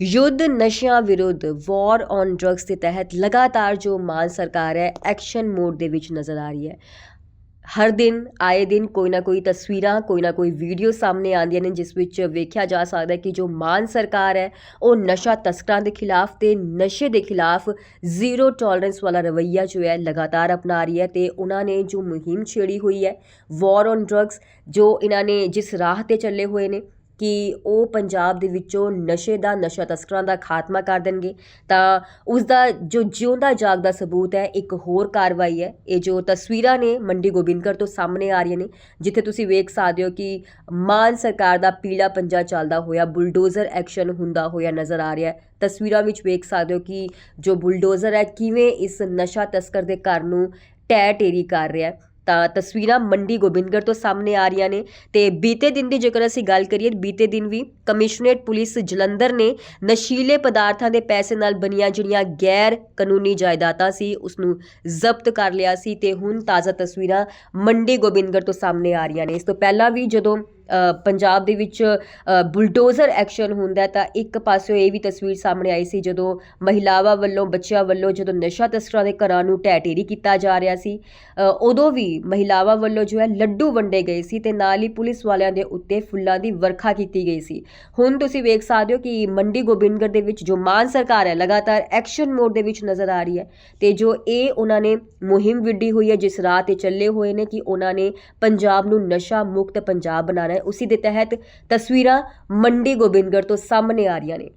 ਯੁੱਧ ਨਸ਼ਿਆਂ ਵਿਰੁੱਧ ਵਾਰ ਔਨ ਡਰੱਗਸ ਦੇ ਤਹਿਤ ਲਗਾਤਾਰ ਜੋ ਮਾਨ ਸਰਕਾਰ ਹੈ, ਐਕਸ਼ਨ ਮੋਡ ਦੇ ਵਿੱਚ ਨਜ਼ਰ ਆ ਰਹੀ ਹੈ। ਹਰ ਦਿਨ, ਆਏ ਦਿਨ ਕੋਈ ਨਾ ਕੋਈ ਤਸਵੀਰਾਂ, ਕੋਈ ਨਾ ਕੋਈ ਵੀਡੀਓ ਸਾਹਮਣੇ ਆਉਂਦੀਆਂ ਨੇ, ਜਿਸ ਵਿੱਚ ਵੇਖਿਆ ਜਾ ਸਕਦਾ ਹੈ ਕਿ ਜੋ ਮਾਨ ਸਰਕਾਰ ਹੈ, ਉਹ ਨਸ਼ਾ ਤਸਕਰਾਂ ਦੇ ਖਿਲਾਫ ਤੇ ਨਸ਼ੇ ਦੇ ਖਿਲਾਫ ਜ਼ੀਰੋ ਟੋਲਰੈਂਸ ਵਾਲਾ ਰਵੱਈਆ ਜੋ ਹੈ, ਲਗਾਤਾਰ ਅਪਣਾ ਰਹੀ ਹੈ ਤੇ ਉਹਨਾਂ ਨੇ ਜੋ ਮੁਹਿੰਮ ਛੇੜੀ ਹੋਈ ਹੈ, ਵਾਰ ਔਨ ਡਰੱਗਸ, ਜੋ ਇਹਨਾਂ ਨੇ ਜਿਸ ਰਾਹ ਤੇ ਚੱਲੇ ਹੋਏ ਨੇ ਕਿ ਉਹ ਪੰਜਾਬ ਦੇ ਵਿੱਚੋਂ ਨਸ਼ੇ ਦਾ, ਨਸ਼ਾ ਤਸਕਰਾਂ ਦਾ ਖਾਤਮਾ ਕਰ ਦੇਣਗੇ। ਤਾਂ ਉਸ ਦਾ ਜੋ ਜਿਉਂਦਾ ਜਾਗਦਾ ਸਬੂਤ ਹੈ, ਇੱਕ ਹੋਰ ਕਾਰਵਾਈ ਹੈ। ਇਹ ਜੋ ਤਸਵੀਰਾਂ ਨੇ ਮੰਡੀ ਗੋਬਿੰਦਗੜ੍ਹ ਤੋਂ ਸਾਹਮਣੇ ਆ ਰਹੀਆਂ ਨੇ, ਜਿੱਥੇ ਤੁਸੀਂ ਵੇਖ ਸਕਦੇ ਹੋ ਕਿ ਮਾਨ ਸਰਕਾਰ ਦਾ ਪੀਲਾ ਪੰਜਾ ਚੱਲਦਾ ਹੋਇਆ, ਬੁਲਡੋਜ਼ਰ ਐਕਸ਼ਨ ਹੁੰਦਾ ਹੋਇਆ ਨਜ਼ਰ ਆ ਰਿਹਾ ਹੈ। ਤਸਵੀਰਾਂ ਵਿੱਚ ਵੇਖ ਸਕਦੇ ਹੋ ਕਿ ਜੋ ਬੁਲਡੋਜ਼ਰ ਹੈ, ਕਿਵੇਂ ਇਸ ਨਸ਼ਾ ਤਸਕਰ ਦੇ ਘਰ ਨੂੰ ਟੈ ਟੇਰੀ ਕਰ ਰਿਹਾ ਹੈ। ਤਾਂ ਤਸਵੀਰਾਂ ਮੰਡੀ ਗੋਬਿੰਦਗੜ੍ਹ ਤੋਂ ਸਾਹਮਣੇ ਆ ਰਹੀਆਂ ਨੇ ਤੇ ਬੀਤੇ ਦਿਨ ਦੀ ਜੇਕਰ ਅਸੀਂ ਗੱਲ ਕਰੀਏ, ਬੀਤੇ ਦਿਨ ਵੀ ਕਮਿਸ਼ਨਰੇਟ ਪੁਲਿਸ ਜਲੰਧਰ ਨੇ ਨਸ਼ੀਲੇ ਪਦਾਰਥਾਂ ਦੇ ਪੈਸੇ ਨਾਲ ਬਣੀਆਂ ਜਿਹੜੀਆਂ ਗੈਰ ਕਾਨੂੰਨੀ ਜਾਇਦਾਦਾਂ ਸੀ ਉਸ ਨੂੰ ਜ਼ਬਤ ਕਰ ਲਿਆ ਸੀ ਤੇ ਹੁਣ ਤਾਜ਼ਾ ਤਸਵੀਰਾਂ ਮੰਡੀ ਗੋਬਿੰਦਗੜ੍ਹ ਤੋਂ ਸਾਹਮਣੇ ਆ ਰਹੀਆਂ ਨੇ। ਇਸ ਤੋਂ ਪਹਿਲਾਂ ਵੀ ਜਦੋਂ ਪੰਜਾਬ ਦੇ ਵਿੱਚ ਬੁਲਡੋਜ਼ਰ ਐਕਸ਼ਨ ਹੁੰਦਾ ਤਾਂ ਇੱਕ ਪਾਸਿਓ ਇਹ ਵੀ ਤਸਵੀਰ ਸਾਹਮਣੇ ਆਈ ਸੀ, ਜਦੋਂ ਮਹਿਲਾਵਾਂ ਵੱਲੋਂ, ਬੱਚਿਆਂ ਵੱਲੋਂ ਜਦੋਂ ਨਸ਼ਾ ਤਸਕਰਾਂ ਦੇ ਘਰਾਂ ਨੂੰ ਢਹਿ ਕੀਤਾ ਜਾ ਰਿਹਾ ਸੀ ਉਦੋਂ ਵੀ ਮਹਿਲਾਵਾਂ ਵੱਲੋਂ ਜੋ ਹੈ ਲੱਡੂ ਵੰਡੇ ਗਏ ਸੀ ਤੇ ਨਾਲ ਹੀ ਪੁਲਿਸ ਵਾਲਿਆਂ ਦੇ ਉੱਤੇ ਫੁੱਲਾਂ ਦੀ ਵਰਖਾ ਕੀਤੀ ਗਈ ਸੀ। ਹੁਣ ਤੁਸੀਂ ਵੇਖ ਸਕਦੇ ਹੋ ਕਿ ਮੰਡੀ ਗੋਬਿੰਦਗੜ੍ਹ ਦੇ ਵਿੱਚ ਜੋ ਮਾਨ ਸਰਕਾਰ ਹੈ, ਲਗਾਤਾਰ ਐਕਸ਼ਨ ਮੋਡ ਦੇ ਵਿੱਚ ਨਜ਼ਰ ਆ ਰਹੀ ਹੈ ਤੇ ਜੋ ਇਹ ਉਹਨਾਂ ਨੇ ਮੁਹਿੰਮ ਵਿੱਢੀ ਹੋਈ ਹੈ, ਜਿਸ ਰਾਹ ਤੇ ਚੱਲੇ ਹੋਏ ਨੇ ਕਿ ਉਹਨਾਂ ਨੇ ਪੰਜਾਬ ਨੂੰ ਨਸ਼ਾ ਮੁਕਤ ਪੰਜਾਬ ਬਣਾਉਣਾ ਹੈ ਉਸੇ ਦੇ ਤਹਿਤ ਤਸਵੀਰਾਂ ਮੰਡੀ ਗੋਬਿੰਦਗੜ੍ਹ ਤੋਂ ਸਾਹਮਣੇ ਆ ਰਹੀਆਂ ਨੇ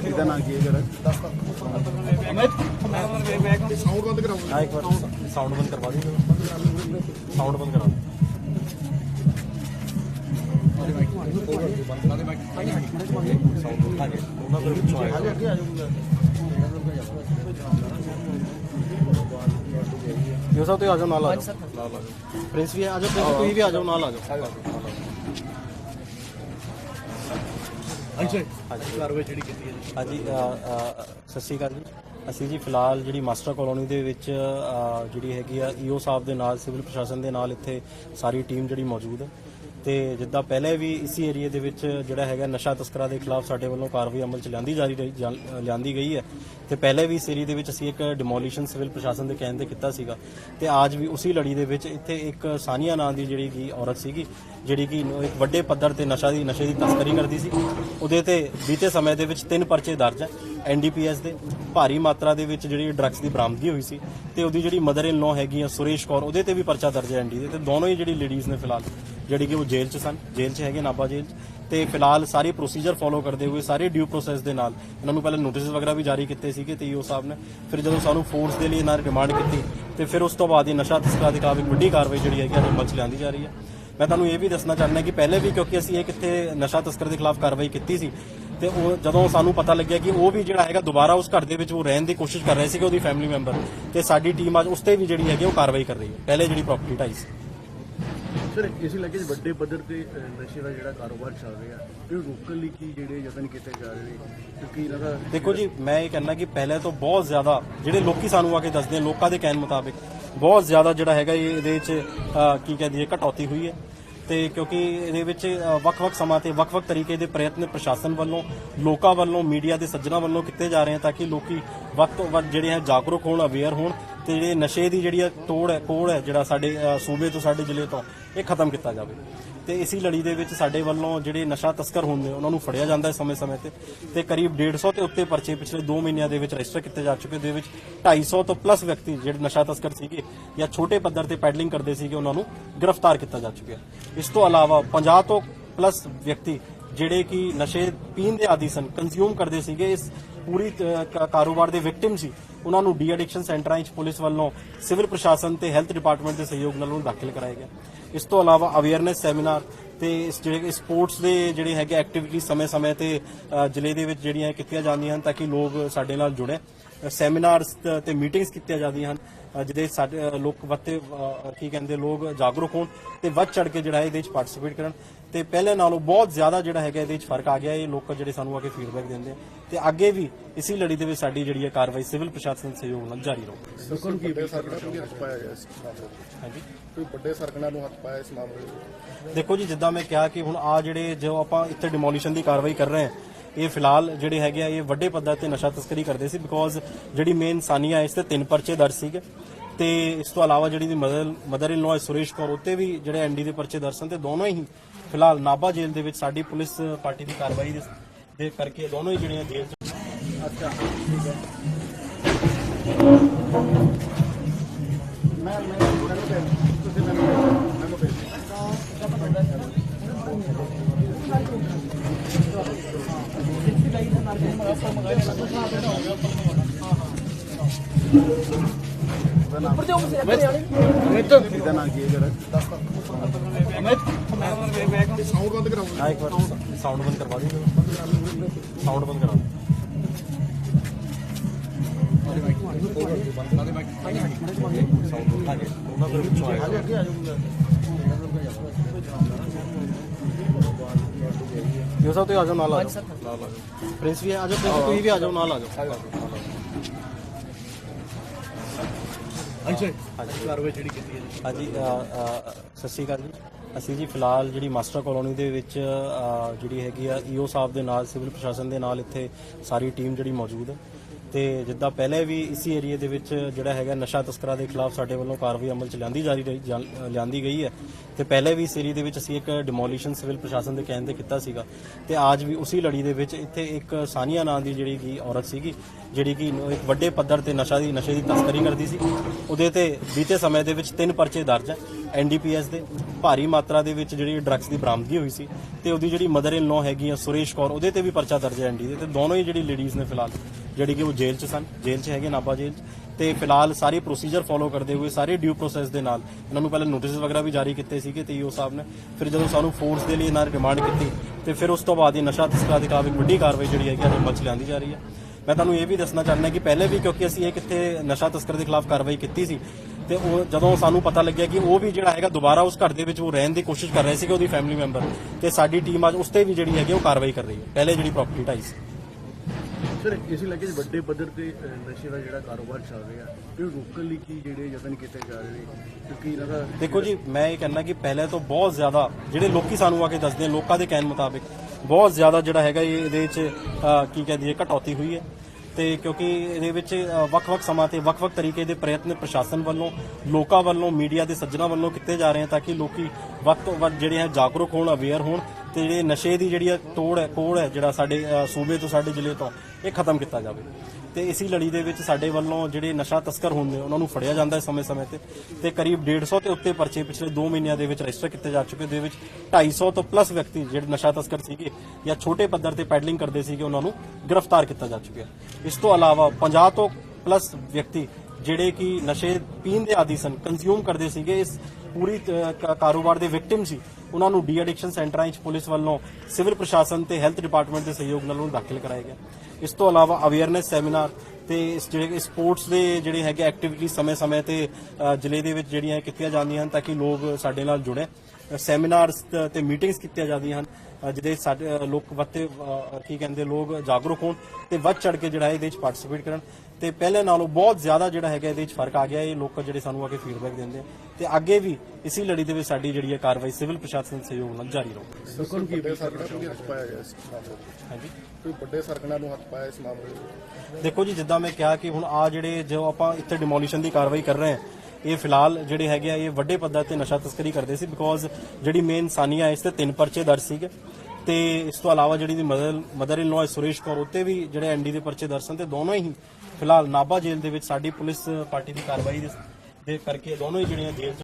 ਇਹਦਾ ਨਾਂ ਕੀ ਹੈ ਜਰਾ ਦੱਸ ਸਾਊਂਡ ਬੰਦ ਕਰਾਓ। ਹਾਂ ਇੱਕ ਵਾਰ ਸਾਊਂਡ ਬੰਦ ਕਰਵਾ ਦਿਓ। ਸਾਊਂਡ ਬੰਦ ਸਾਊਂਡ ਹਾਂਜੀ ਉਹਨਾਂ ਦੇ ਵਿੱਚੋਂ ਆਇਆ ਅੱਗੇ ਆ ਜਾਊਗਾ ਯੋ ਸਾਹਿਬ ਤੁਸੀਂ ਆ ਜਾਓ ਨਾਲ ਆ ਜਾਓ। ਪ੍ਰਿੰਸ ਵੀ ਆ ਜਾਓ ਤੁਸੀਂ ਵੀ ਆ ਜਾਓ ਨਾਲ ਆ ਜਾਓ। ਅੱਛਾ ਕਾਰਵਾਈ ਜਿਹੜੀ ਕੀਤੀ ਹੈ ਹਾਂਜੀ ਅ, ਅ, ਸਤਿ ਸ਼੍ਰੀ ਅਕਾਲ ਜੀ। ਅਸੀਂ ਜੀ ਫਿਲਹਾਲ ਜਿਹੜੀ ਮਾਸਟਰ ਕਲੋਨੀ ਦੇ ਵਿੱਚ ਅ, ਜਿਹੜੀ ਹੈਗੀ ਆ ਈਓ ਸਾਹਿਬ ਦੇ ਨਾਲ ਸਿਵਲ ਪ੍ਰਸ਼ਾਸਨ ਦੇ ਨਾਲ ਇੱਥੇ ਸਾਰੀ ਟੀਮ ਜਿਹੜੀ ਮੌਜੂਦ ਹੈ। ਤੇ ਜਿੱਦਾਂ ਪਹਿਲੇ ਵੀ ਇਸੀ ਏਰੀਏ ਦੇ ਵਿੱਚ ਜਿਹੜਾ ਹੈਗਾ ਨਸ਼ਾ ਤਸਕਰਾਂ ਦੇ ਖਿਲਾਫ ਸਾਡੇ ਵੱਲੋਂ ਕਾਰਵਾਈ ਅਮਲ ਚ ਲਿਆਂਦੀ ਜਾ ਰਹੀ ਜਾਂ- ਲਿਆਂਦੀ ਗਈ ਹੈ। ਤੇ ਪਹਿਲੇ ਵੀ ਇਸ ਏਰੀਏ ਦੇ ਵਿੱਚ ਅਸੀਂ ਇੱਕ ਡਿਮੋਲੀਸ਼ਨ ਸਿਵਲ ਪ੍ਰਸ਼ਾਸਨ ਦੇ ਕਹਿਣ ਤੇ ਕੀਤਾ ਸੀਗਾ। ਤੇ ਅੱਜ ਵੀ ਉਸੇ ਲੜੀ ਦੇ ਵਿੱਚ ਇੱਥੇ ਇੱਕ ਸਾਨੀਆ ਨਾਂ ਦੀ ਜਿਹੜੀ ਕਿ ਔਰਤ ਸੀਗੀ, ਜਿਹੜੀ ਕਿ ਇੱਕ ਵੱਡੇ ਪੱਧਰ ਤੇ ਨਸ਼ਾ ਦੀ, ਨਸ਼ੇ ਦੀ ਤਸਕਰੀ ਕਰਦੀ ਸੀ। ਉਹਦੇ ਤੇ ਬੀਤੇ ਸਮੇਂ ਦੇ ਵਿੱਚ ਤਿੰਨ ਪਰਚੇ ਦਰਜ ਹੈ ਐਨਡੀਪੀਐਸ ਦੇ। ਭਾਰੀ ਮਾਤਰਾ ਦੇ ਵਿੱਚ ਜਿਹੜੀ ਡਰੱਗਸ ਦੀ ਬਰਾਮਦਗੀ ਹੋਈ ਸੀ ਤੇ ਉਹਦੀ ਜਿਹੜੀ ਮਦਰ ਇਨ ਲੋ ਹੈਗੀ ਆ ਸੁਰੇਸ਼ ਕੌਰ, ਉਹਦੇ ਤੇ ਵੀ ਪਰਚਾ ਦਰਜ ਹੈ ਐਨਡੀ ਦੇ ਤੇ ਦੋਨੋਂ ਹੀ ਜਿਹੜੀ ਲੇਡੀਜ਼ ਨੇ ਫਿਲਹਾਲ ਜਿਹੜੀ ਕਿ ਉਹ ਜੇਲ੍ਹ 'ਚ ਸਨ, ਜੇਲ੍ਹ 'ਚ ਹੈਗੇ ਨਾਭਾ ਜੇਲ੍ਹ 'ਚ। ਤੇ ਫਿਲਹਾਲ ਸਾਰੇ ਪ੍ਰੋਸੀਜਰ ਫੋਲੋ ਕਰਦੇ ਹੋਏ, ਸਾਰੇ ਡਿਊ ਪ੍ਰੋਸੈਸ ਦੇ ਨਾਲ, ਇਹਨਾਂ ਨੂੰ ਪਹਿਲਾਂ ਨੋਟਿਸ ਵਗੈਰਾ ਵੀ ਜਾਰੀ ਕੀਤੇ ਸੀਗੇ ਤੇ ਈਓ ਸਾਹਿਬ ਨੇ। ਫਿਰ ਜਦੋਂ ਸਾਨੂੰ ਫੋਰਸ ਦੇ ਲਈ ਇਹਨਾਂ ਨੇ ਡਿਮਾਂਡ ਕੀਤੀ, ਤੇ ਫਿਰ ਉਸ ਤੋਂ ਬਾਅਦ ਇਹ ਨਸ਼ਾ ਤਸਕਰਾਂ ਦੇ ਖਿਲਾਫ ਇੱਕ ਵੱਡੀ ਕਾਰਵਾਈ ਜਿਹੜੀ ਹੈਗੀ ਅਮਲ 'ਚ ਲਿਆਂਦੀ ਜਾ ਰਹੀ ਹੈ। ਮੈਂ ਤੁਹਾਨੂੰ ਇਹ ਵੀ ਦੱਸਣਾ ਚਾਹੁੰਦਾ ਕਿ ਪਹਿਲੇ ਵੀ ਕਿਉਂਕਿ ਅਸੀਂ ਇਹ ਕਿੱਥੇ ਨਸ਼ਾ ਤਸਕਰ ਦੇ ਖਿਲਾਫ ਕਾਰਵਾਈ ਕੀਤੀ ਸੀ, ਤੇ ਉਹ ਜਦੋਂ ਸਾਨੂੰ ਪਤਾ ਲੱਗਿਆ ਕਿ ਉਹ ਵੀ ਜਿਹੜਾ ਹੈਗਾ ਦੁਬਾਰਾ ਉਸ ਘਰ ਦੇ ਵਿੱਚ ਉਹ ਰਹਿਣ ਦੀ ਕੋਸ਼ਿਸ਼ ਕਰ ਰਹੇ ਸੀਗੇ ਉਹਦੀ ਫੈਮਿਲੀ ਮੈਂਬਰ ਤੇ ਸਾਡੀ ਟੀਮ ਅੱਜ ਉਸ ਤੇ ਵੀ ਜਿਹੜੀ ਹੈਗੀ ਉਹ ਕਾਰਵਾਈ ਕਰ ਰਹੀ ਹੈ। ਪਹਿਲੇ ਜਿਹੜੀ ਪ੍ਰਾਪਰਟੀ ਢਾਈ ਸੀ। ਸਰ ਇਸੇ ਲੱਗੇ ਵੱਡੇ ਪੱਧਰ ਤੇ ਨਸ਼ੇ ਦਾ ਜਿਹੜਾ ਕਾਰੋਬਾਰ ਚੱਲ ਰਿਹਾ। ਇਹ ਰੋਕਣ ਲਈ ਕੀ ਜਿਹੜੇ ਯਤਨ ਕੀਤੇ ਜਾ ਰਹੇ ਨੇ? ਕਿਉਂਕਿ ਇਹਨਾਂ ਦਾ ਦੇਖੋ ਜੀ, ਮੈਂ ਇਹ ਕਹਿੰਦਾ ਕਿ ਪਹਿਲੇ ਤੋਂ ਬਹੁਤ ਜ਼ਿਆਦਾ ਜਿਹੜੇ ਲੋਕੀ ਸਾਨੂੰ ਆ ਕੇ ਦੱਸਦੇ ਨੇ ਲੋਕਾਂ ਦੇ ਕਹਿਣ ਮੁਤਾਬਿਕ ਬਹੁਤ ਜ਼ਿਆਦਾ ਜਿਹੜਾ ਹੈਗਾ ਇਹ ਇਹਦੇ ਵਿੱਚ ਕੀ ਕਹਦੀ ਹੈ ਕਟੌਤੀ ਹੋਈ ਹੈ। ਤੇ ਕਿਉਂਕਿ ਇਹਦੇ ਵਿੱਚ ਵੱਖ-ਵੱਖ ਸਮਾਂ ਤੇ ਵੱਖ-ਵੱਖ ਤਰੀਕੇ ਦੇ ਪ੍ਰਯਤਨ ਪ੍ਰਸ਼ਾਸਨ ਵੱਲੋਂ, ਲੋਕਾਂ ਵੱਲੋਂ, ਮੀਡੀਆ ਦੇ ਸੱਜਣਾ ਵੱਲੋਂ ਕੀਤੇ ਜਾ ਰਹੇ ਹਨ ਤਾਂ ਕਿ ਲੋਕੀ ਵੱਧ ਤੋਂ ਵੱਧ ਜਿਹੜੇ ਹੈ ਜਾਗਰੂਕ ਹੋਣ ਅਵੇਅਰ ਹੋਣ। ਤੇ ਜਿਹੜੇ ਨਸ਼ੇ ਦੀ ਜਿਹੜੀ ਹੈ ਤੋੜ ਹੈ ਕੋੜ ਹੈ, ਜਿਹੜਾ ਸਾਡੇ ਸੂਬੇ ਤੋਂ ਸਾਡੇ ਜ਼ਿਲ੍ਹੇ ਤੋਂ, ਇਹ ਖਤਮ ਕੀਤਾ ਜਾਵੇ। ਤੇ ਇਸੀ ਲੜੀ ਦੇ ਵਿੱਚ ਸਾਡੇ ਵੱਲੋਂ ਜਿਹੜੇ ਨਸ਼ਾ ਤਸਕਰ ਹੁੰਦੇ ਉਹਨਾਂ ਨੂੰ ਫੜਿਆ ਜਾਂਦਾ ਹੈ ਸਮੇਂ-ਸਮੇਂ ਤੇ। ਤੇ ਕਰੀਬ 150 ਤੇ ਉੱਤੇ ਪਰਚੇ ਪਿਛਲੇ 2 ਮਹੀਨਿਆਂ ਦੇ ਵਿੱਚ ਰਜਿਸਟਰ ਕੀਤੇ ਜਾ ਚੁੱਕੇ, ਦੇ ਵਿੱਚ 250 ਤੋਂ ਪਲੱਸ ਵਿਅਕਤੀ ਜਿਹੜੇ ਨਸ਼ਾ ਤਸਕਰ ਸੀਗੇ ਜਾਂ ਛੋਟੇ ਪੱਧਰ ਤੇ ਪੈਡਲਿੰਗ ਕਰਦੇ ਸੀਗੇ, ਉਹਨਾਂ ਨੂੰ ਗ੍ਰਿਫਤਾਰ ਕੀਤਾ ਜਾ ਚੁੱਕਿਆ ਇਸ ਤੋਂ ਇਲਾਵਾ 50 ਤੋਂ ਪਲੱਸ ਵਿਅਕਤੀ ਜਿਹੜੇ ਕਿ ਨਸ਼ੇ ਪੀਣ ਦੇ ਆਦੀ ਸਨ ਕੰਜ਼ਿਊਮ ਕਰਦੇ ਸੀਗੇ, ਇਸ ਪੂਰੀ ਕਾਰੋਬਾਰ ਦੇ ਵਿਕਟਿਮ ਸੀ ਉਹਨਾਂ ਨੂੰ ਡੀ ਐਡਿਕਸ਼ਨ ਸੈਂਟਰਾਂ ਚ ਪੁਲਿਸ ਵੱਲੋਂ ਸਿਵਲ ਪ੍ਰਸ਼ਾਸਨ ਤੇ ਹੈਲਥ ਡਿਪਾਰਟਮੈਂਟ ਦੇ ਸਹਿਯੋਗ ਨਾਲ ਉਹਨੂੰ ਦਾਖਲ ਕਰਾਇਆ ਗਿਆ। ਇਸ ਤੋਂ ਇਲਾਵਾ ਅਵੇਅਰਨੈਸ ਸੈਮੀਨਾਰ ਤੇ ਇਸ ਜਿਹੜੇ ਸਪੋਰਟਸ ਦੇ ਜਿਹੜੇ ਹੈਗੇ ਐਕਟੀਵਿਟੀ ਸਮੇਂ-ਸਮੇਂ ਤੇ ਜ਼ਿਲ੍ਹੇ ਦੇ ਵਿੱਚ ਜਿਹੜੀਆਂ ਕੀਤੀਆਂ ਜਾਂਦੀਆਂ ਹਨ ਤਾਂ ਕਿ ਲੋਕ ਸਾਡੇ ਨਾਲ ਜੁੜੇ। ਸੈਮੀਨਾਰਸ ਤੇ ਮੀਟਿੰਗਸ ਕੀਤੀਆਂ ਜਾਂਦੀਆਂ ਹਨ ਜਿਹਦੇ ਸਾਡੇ ਲੋਕ ਵੱਤੇ ਕੀ ਕਹਿੰਦੇ ਲੋਕ ਜਾਗਰੂਕ ਹੋਣ ਤੇ ਵੱਧ ਚੜ ਕੇ ਜਿਹੜਾ ਇਹਦੇ ਵਿੱਚ ਪਾਰਟਿਸਿਪੇਟ ਕਰਨ। ਤੇ ਪਹਿਲੇ ਨਾਲੋਂ ਬਹੁਤ ਜ਼ਿਆਦਾ ਜਿਹੜਾ ਹੈਗਾ ਇਹਦੇ ਵਿੱਚ ਫ਼ਰਕ ਆ ਗਿਆ ਇਹ ਲੋਕ ਜਿਹੜੇ ਸਾਨੂੰ ਆ ਕੇ ਫੀਡਬੈਕ ਦਿੰਦੇ ਤੇ ਅੱਗੇ ਵੀ ਇਸੇ ਲੜੀ ਦੇ ਵਿੱਚ ਸਾਡੀ ਜਿਹੜੀ ਹੈ ਕਾਰਵਾਈ ਸਿਵਲ ਪ੍ਰਸ਼ਾਸਨ ਸਹਿਯੋਗ ਨਾਲ ਜਾਰੀ ਰਹੂਗੀ ਲੋਕਾਂ ਨੂੰ ਕੀ ਵੱਡੇ ਸਰਕਨਾਂ ਨੂੰ ਹੱਥ ਪਾਇਆ ਗਿਆ ਇਸ ਮਾਮਲੇ ਹਾਂਜੀ। ਕੋਈ ਵੱਡੇ ਸਰਕਨਾਂ ਨੂੰ ਹੱਥ ਪਾਇਆ ਇਸ ਮਾਮਲੇ ਦੇਖੋ ਜੀ ਜਿੱਦਾਂ ਮੈਂ ਕਿਹਾ ਕਿ ਹੁਣ ਆ ਜਿਹੜੇ ਜੋ ਆਪਾਂ ਇੱਥੇ ਡਿਮੋਲੀਸ਼ਨ ਦੀ ਕਾਰਵਾਈ ਕਰ ਰਹੇ ਹਾਂ ਇਹ ਫਿਲਹਾਲ ਜਿਹੜੇ ਹੈਗੇ ਆ ਇਹ ਵੱਡੇ ਪੱਧਰ ਤੇ ਨਸ਼ਾ ਤਸਕਰੀ ਕਰਦੇ ਸੀ ਬਿਕੋਜ਼ ਜਿਹੜੀ ਮੇਨ ਸਾਨੀਆ ਇਸ ਤੇ ਤਿੰਨ ਪਰਚੇ ਦਰਜ ਸੀਗੇ ਤੇ ਇਸ ਤੋਂ ਇਲਾਵਾ ਜਿਹੜੀ ਦੀ mother mother in law Suresh Kaur ਉੱਤੇ ਵੀ ਜਿਹੜੇ ਐਨਡੀ ਦੇ ਪਰਚੇ ਦਰਜ ਸਨ ਤੇ ਦੋਨੋਂ ਹੀ ਫਿਲਹਾਲ ਨਾਭਾ ਜੇਲ੍ਹ ਦੇ ਵਿੱਚ ਸਾਡੀ ਪੁਲਿਸ ਪਾਰਟੀ ਦੀ ਕਾਰਵਾਈ ਦੇ- ਦੇ ਕਰਕੇ ਦੋਨੋਂ ਹੀ ਜਿਹੜੀਆਂ ਜੇਲ੍ਹ 'ਚ ਮੈਂ ਮੈਂ ਤੁਸੀਂ ਮੈਨੂੰ ਅਮਿਤ ਇਹਦਾ ਨਾਮ ਕੀ ਹੈ ਜਰਾ ਦੱਸ ਅਮਿਤ ਸਾਊਂਡ ਬੰਦ ਕਰਾਓ। ਆ ਇੱਕ ਵਾਰ ਸਾਊਂਡ ਬੰਦ ਕਰਵਾ ਦਿਓ ਸਾਊਂਡ ਬੰਦ ਕਰਾ ਦਿਓ ਅੱਗੇ ਆ ਜਾਊਗਾ ਯੋ ਸਾਹਿਬ ਤੁਸੀਂ ਆ ਜਾਓ ਨਾਲ ਆ ਜਾਓ ਨਾਲ ਆ ਜਾਓ ਪ੍ਰਿੰਸ ਵੀ ਆ ਜਾਓ ਪ੍ਰਿੰਸ ਤੁਸੀਂ ਵੀ ਆ ਜਾਓ ਨਾਲ ਆ ਜਾਓ ਹਾਂਜੀ ਕਾਰਵਾਈ ਜਿਹੜੀ ਕੀਤੀ ਹੈ ਹਾਂਜੀ ਸਤਿ ਸ਼੍ਰੀ ਅਕਾਲ ਜੀ ਅਸੀਂ ਜੀ ਫਿਲਹਾਲ ਜਿਹੜੀ ਮਾਸਟਰ ਕਲੋਨੀ ਦੇ ਵਿੱਚ ਅ, ਜਿਹੜੀ ਹੈਗੀ ਆ ਈਓ ਸਾਹਿਬ ਦੇ ਨਾਲ ਸਿਵਲ ਪ੍ਰਸ਼ਾਸਨ ਦੇ ਨਾਲ ਇੱਥੇ ਸਾਰੀ ਟੀਮ ਜਿਹੜੀ ਮੌਜੂਦ ਹੈ ਤੇ ਜਿੱਦਾਂ ਪਹਿਲੇ ਵੀ ਇਸੀ ਏਰੀਆ ਦੇ ਵਿੱਚ ਜਿਹੜਾ ਹੈਗਾ ਨਸ਼ਾ ਤਸਕਰਾਂ ਦੇ ਖਿਲਾਫ ਸਾਡੇ ਵੱਲੋਂ ਕਾਰਵਾਈ ਅਮਲ ਚ ਲਿਆਂਦੀ ਜਾ ਰਹੀ ਜਾਂ- ਲਿਆਂਦੀ ਗਈ ਹੈ। ਤੇ ਪਹਿਲੇ ਵੀ ਇਸ ਏਰੀਆ ਦੇ ਵਿੱਚ ਅਸੀਂ ਇੱਕ ਡਿਮੋਲੀਸ਼ਨ ਸਿਵਲ ਪ੍ਰਸ਼ਾਸਨ ਦੇ ਕਹਿਣ ਤੇ ਕੀਤਾ ਸੀਗਾ। ਤੇ ਅੱਜ ਵੀ ਉਸੇ ਲੜੀ ਦੇ ਵਿੱਚ ਇੱਥੇ ਇੱਕ ਸਾਨੀਆ ਨਾਂ ਦੀ ਜਿਹੜੀ ਕਿ ਔਰਤ ਸੀਗੀ, ਜਿਹੜੀ ਕਿ ਇੱਕ ਵੱਡੇ ਪੱਧਰ ਤੇ ਨਸ਼ਾ ਦੀ, ਨਸ਼ੇ ਦੀ ਤਸਕਰੀ ਕਰਦੀ ਸੀ। ਉਹਦੇ ਤੇ ਬੀਤੇ ਸਮੇਂ ਦੇ ਵਿੱਚ ਤਿੰਨ ਪਰਚੇ ਦਰਜ ਹੈ ਐਨਡੀਪੀਐਸ ਦੇ। ਭਾਰੀ ਮਾਤਰਾ ਦੇ ਵਿੱਚ ਜਿਹੜੀ ਡਰੱਗਸ ਦੀ ਬਰਾਮਦਗੀ ਹੋਈ ਸੀ ਤੇ ਉਹਦੀ ਜਿਹੜੀ ਮਦਰ ਇਨ ਲਾਅ ਹੈਗੀ ਆ ਸੁਰੇਸ਼ ਕੌਰ, ਉਹਦੇ ਤੇ ਵੀ ਪਰਚਾ ਦਰਜ ਹੈ ਐਨਡੀ ਦੇ ਤੇ ਦੋਨੋਂ ਹੀ ਜਿਹੜੀ ਲੇਡੀਜ਼ ਨੇ ਫਿਲਹਾਲ ਜਿਹੜੀ ਕਿ ਉਹ ਜੇਲ੍ਹ 'ਚ ਸਨ, ਜੇਲ੍ਹ 'ਚ ਹੈਗੇ ਨਾਭਾ ਜੇਲ੍ਹ 'ਚ। ਤੇ ਫਿਲਹਾਲ ਸਾਰੀ ਪ੍ਰੋਸੀਜਰ ਫੋਲੋ ਕਰਦੇ ਹੋਏ, ਸਾਰੇ ਡਿਊ ਪ੍ਰੋਸੈਸ ਦੇ ਨਾਲ ਇਹਨਾਂ ਨੂੰ ਪਹਿਲਾਂ ਨੋਟਿਸ ਵਗੈਰਾ ਵੀ ਜਾਰੀ ਕੀਤੇ ਸੀਗੇ ਤੇ ਈਓ ਸਾਹਿਬ ਨੇ। ਫਿਰ ਜਦੋਂ ਸਾਨੂੰ ਫੋਰਸ ਦੇ ਲਈ ਇਹਨਾਂ ਨੇ ਡਿਮਾਂਡ ਕੀਤੀ, ਤੇ ਫਿਰ ਉਸ ਤੋਂ ਬਾਅਦ ਇਹ ਨਸ਼ਾ ਤਸਕਰਾਂ ਦੇ ਖਿਲਾਫ ਵੱਡੀ ਕਾਰਵਾਈ ਜਿਹੜੀ ਹੈਗੀ ਆ ਅਮਲ 'ਚ ਲਿਆਂਦੀ ਜਾ ਰਹੀ ਹੈ। ਮੈਂ ਤੁਹਾਨੂੰ ਇਹ ਵੀ ਦੱਸਣਾ ਚਾਹੁੰਦਾ ਕਿ ਪਹਿਲੇ ਵੀ ਕਿਉਂਕਿ ਅਸੀਂ ਇਹ ਕਿੱਥੇ ਨਸ਼ਾ ਤਸਕਰ ਦੇ ਖਿਲਾਫ ਕਾਰਵਾਈ ਕੀਤੀ ਸੀ, ਤੇ ਉਹ ਜਦੋਂ ਸਾਨੂੰ ਪਤਾ ਲੱਗਿਆ ਕਿ ਉਹ ਵੀ ਜਿਹੜਾ ਹੈਗਾ ਦੁਬਾਰਾ ਉਸ ਘਰ ਦੇ ਵਿੱਚ ਉਹ ਰਹਿਣ ਦੀ ਕੋਸ਼ਿਸ਼ ਕਰ ਰਹੇ ਸੀਗੇ ਉਹਦੀ ਫੈਮਿਲੀ ਮੈਂਬਰ ਤੇ ਸਾਡੀ ਟੀਮ ਅੱਜ ਉਸ ਤੇ ਵੀ ਜਿਹੜੀ ਹੈਗੀ ਉਹ ਕਾਰਵਾਈ ਕਰ ਰਹੀ ਹੈ, ਪਹਿਲੇ ਜਿਹੜੀ ਪ੍ਰਾਪਰਟੀ ਢਾਈ ਸੀ। ਸਰ, ਇਸੇ ਲੱਗੇ ਵੱਡੇ ਪੱਧਰ ਤੇ ਨਸ਼ੇ ਦਾ ਜਿਹੜਾ ਕਾਰੋਬਾਰ ਚੱਲ ਰਿਹਾ, ਇਹ ਰੋਕਣ ਲਈ ਕੀ ਜਿਹੜੇ ਯਤਨ ਕੀਤੇ ਜਾ ਰਹੇ ਨੇ? ਕਿਉਂਕਿ ਇਹਨਾਂ ਦਾ ਦੇਖੋ ਜੀ, ਮੈਂ ਇਹ ਕਹਿੰਦਾ ਕਿ ਪਹਿਲੇ ਤੋਂ ਬਹੁਤ ਜ਼ਿਆਦਾ ਜਿਹੜੇ ਲੋਕੀ ਸਾਨੂੰ ਆ ਕੇ ਦੱਸਦੇ ਨੇ ਲੋਕਾਂ ਦੇ ਕਹਿਣ ਮੁਤਾਬਿਕ ਬਹੁਤ ਜ਼ਿਆਦਾ ਜਿਹੜਾ ਹੈਗਾ ਇਹ ਇਹਦੇ ਵਿੱਚ ਕੀ ਕਹਿੰਦੀ ਹੈ ਕਟੌਤੀ ਹੋਈ ਹੈ। ਤੇ ਕਿਉਂਕਿ ਇਹਦੇ ਵਿੱਚ ਵੱਖ-ਵੱਖ ਸਮਾਂ ਤੇ ਵੱਖ-ਵੱਖ ਤਰੀਕੇ ਦੇ ਪ੍ਰਯਤਨ ਪ੍ਰਸ਼ਾਸਨ ਵੱਲੋਂ, ਲੋਕਾਂ ਵੱਲੋਂ, ਮੀਡੀਆ ਦੇ ਸੱਜਣਾ ਵੱਲੋਂ ਕੀਤੇ ਜਾ ਰਹੇ ਹਨ ਤਾਂ ਕਿ ਲੋਕੀ ਵੱਧ ਤੋਂ ਵੱਧ ਜਿਹੜੇ ਹੈ ਜਾਗਰੂਕ ਹੋਣ ਅਵੇਅਰ ਹੋਣ ਤੇ ਜਿਹੜੇ ਨਸ਼ੇ ਦੀ ਜਿਹੜੀ ਤੋੜ ਹੈ, ਕੋੜ ਹੈ, ਜਿਹੜਾ ਸਾਡੇ ਸੂਬੇ ਤੋਂ, ਸਾਡੇ ਜ਼ਿਲ੍ਹੇ ਤੋਂ ਇਹ ਖਤਮ ਕੀਤਾ ਜਾਵੇ। ਤੇ ਇਸੀ ਲੜੀ ਦੇ ਵਿੱਚ ਸਾਡੇ ਵੱਲੋਂ ਜਿਹੜੇ ਨਸ਼ਾ ਤਸਕਰ ਹੁੰਦੇ ਉਹਨਾਂ ਨੂੰ ਫੜਿਆ ਜਾਂਦਾ ਹੈ ਸਮੇਂ-ਸਮੇਂ ਤੇ। ਤੇ ਕਰੀਬ 150 ਤੇ ਉੱਤੇ ਪਰਚੇ ਪਿਛਲੇ 2 ਮਹੀਨਿਆਂ ਦੇ ਵਿੱਚ ਰਜਿਸਟਰ ਕੀਤੇ ਜਾ ਚੁੱਕੇ, ਦੇ ਵਿੱਚ 250 ਤੋਂ ਪਲੱਸ ਵਿਅਕਤੀ ਜਿਹੜੇ ਨਸ਼ਾ ਤਸਕਰ ਸੀਗੇ ਜਾਂ ਛੋਟੇ ਪੱਧਰ ਤੇ ਪੈਡਲਿੰਗ ਕਰਦੇ ਸੀਗੇ, ਉਹਨਾਂ ਨੂੰ ਗ੍ਰਿਫਤਾਰ ਕੀਤਾ ਜਾ ਚੁੱਕਿਆ ਇਸ ਤੋਂ ਇਲਾਵਾ 50 ਤੋਂ ਪਲੱਸ ਵਿਅਕਤੀ ਜਿਹੜੇ ਕਿ ਨਸ਼ੇ ਪੀਣ ਦੇ ਆਦੀ ਸਨ ਕੰਜ਼ਿਊਮ ਕਰਦੇ ਸੀਗੇ, ਇਸ ਪੂਰੀ ਕਾਰੋਬਾਰ ਦੇ ਵਿਕਟਿਮ ਸੀ ਉਹਨਾਂ ਨੂੰ ਡੀ ਐਡਿਕਸ਼ਨ ਸੈਂਟਰਾਂ ਵਿੱਚ ਪੁਲਿਸ ਵੱਲੋਂ ਸਿਵਲ ਪ੍ਰਸ਼ਾਸਨ ਤੇ ਹੈਲਥ ਡਿਪਾਰਟਮੈਂਟ ਦੇ ਸਹਿਯੋਗ ਨਾਲ ਉਹਨੂੰ ਦਾਖਲ ਕਰਾਇਆ ਗਿਆ। ਇਸ ਤੋਂ ਇਲਾਵਾ ਅਵੇਅਰਨੈਸ ਸੈਮੀਨਾਰ ਤੇ ਇਸ ਜਿਹੜੇ ਸਪੋਰਟਸ ਦੇ ਜਿਹੜੇ ਹੈਗੇ ਐਕਟੀਵਿਟੀ ਸਮੇਂ-ਸਮੇਂ ਤੇ ਜ਼ਿਲ੍ਹੇ ਦੇ ਵਿੱਚ ਜਿਹੜੀਆਂ ਕੀਤੀਆਂ ਜਾਂਦੀਆਂ ਹਨ ਤਾਂ ਕਿ ਲੋਕ ਸਾਡੇ ਨਾਲ ਜੁੜੇ। ਸੈਮੀਨਾਰਸ ਤੇ ਮੀਟਿੰਗਸ ਕੀਤੀਆਂ ਜਾਂਦੀਆਂ ਹਨ। ਜਿਹਦੇ ਸਾਡੇ ਲੋਕ ਵੱਤੇ ਕੀ ਕਹਿੰਦੇ ਲੋਕ ਜਾਗਰੂਕ ਹੋਣ ਤੇ ਵੱਧ ਚੜ ਕੇ ਜਿਹੜਾ ਇਹਦੇ ਵਿੱਚ ਪਾਰਟਿਸਿਪੇਟ ਕਰਨ। ਤੇ ਪਹਿਲੇ ਨਾਲੋਂ ਬਹੁਤ ਜ਼ਿਆਦਾ ਜਿਹੜਾ ਹੈਗਾ ਇਹਦੇ ਵਿੱਚ ਫ਼ਰਕ ਆ ਗਿਆ। ਇਹ ਲੋਕ ਜਿਹੜੇ ਸਾਨੂੰ ਆ ਕੇ ਫੀਡਬੈਕ ਦਿੰਦੇ ਤੇ ਅੱਗੇ ਵੀ ਇਸੇ ਲੜੀ ਦੇ ਵਿੱਚ ਸਾਡੀ ਜਿਹੜੀ ਹੈ ਕਾਰਵਾਈ ਸਿਵਲ ਪ੍ਰਸ਼ਾਸਨ ਸਹਿਯੋਗ ਨਾਲ ਜਾਰੀ ਰਹੂਗੀ ਲੋਕਾਂ ਨੂੰ ਕੀ ਵੱਡੇ ਸਰਕਨਾਂ ਨੂੰ ਹੱਥ ਪਾਇਆ ਗਿਆ ਇਸ ਮਾਮਲੇ ਹਾਂਜੀ। ਕੋਈ ਵੱਡੇ ਸਰਕਨਾਂ ਨੂੰ ਹੱਥ ਪਾਇਆ ਇਸ ਮਾਮਲੇ ਦੇਖੋ ਜੀ ਜਿੱਦਾਂ ਮੈਂ ਕਿਹਾ ਕਿ ਹੁਣ ਆ ਜਿਹੜੇ ਜੋ ਆਪਾਂ ਇੱਥੇ ਡਿਮੋਲੀਸ਼ਨ ਦੀ ਕਾਰਵਾਈ ਕਰ ਰਹੇ ਹਾਂ ਇਹ ਫਿਲਹਾਲ ਜਿਹੜੇ ਹੈਗੇ ਆ, ਇਹ ਵੱਡੇ ਪੱਧਰ ਤੇ ਨਸ਼ਾ ਤਸਕਰੀ ਕਰਦੇ ਸੀ ਬਿਕੋਜ਼ ਜਿਹੜੀ ਮੇਨ ਸਾਨੀਆ ਇਸ ਤੇ ਤਿੰਨ ਪਰਚੇ ਦਰਜ ਸੀਗੇ। ਤੇ ਇਸ ਤੋਂ ਇਲਾਵਾ ਜਿਹੜੀ ਦੀ mother mother in law Suresh Kaur, ਉੱਤੇ ਵੀ ਜਿਹੜੇ ਐਨਡੀ ਦੇ ਪਰਚੇ ਦਰਜ ਸਨ ਤੇ ਦੋਨੋਂ ਹੀ ਫਿਲਹਾਲ ਨਾਭਾ ਜੇਲ੍ਹ ਦੇ ਵਿੱਚ ਸਾਡੀ ਪੁਲਿਸ ਪਾਰਟੀ ਦੀ ਕਾਰਵਾਈ ਦੇ- ਕਰਕੇ ਦੋਨੋਂ ਹੀ ਜਿਹੜੀਆਂ ਜੇਲ੍ਹ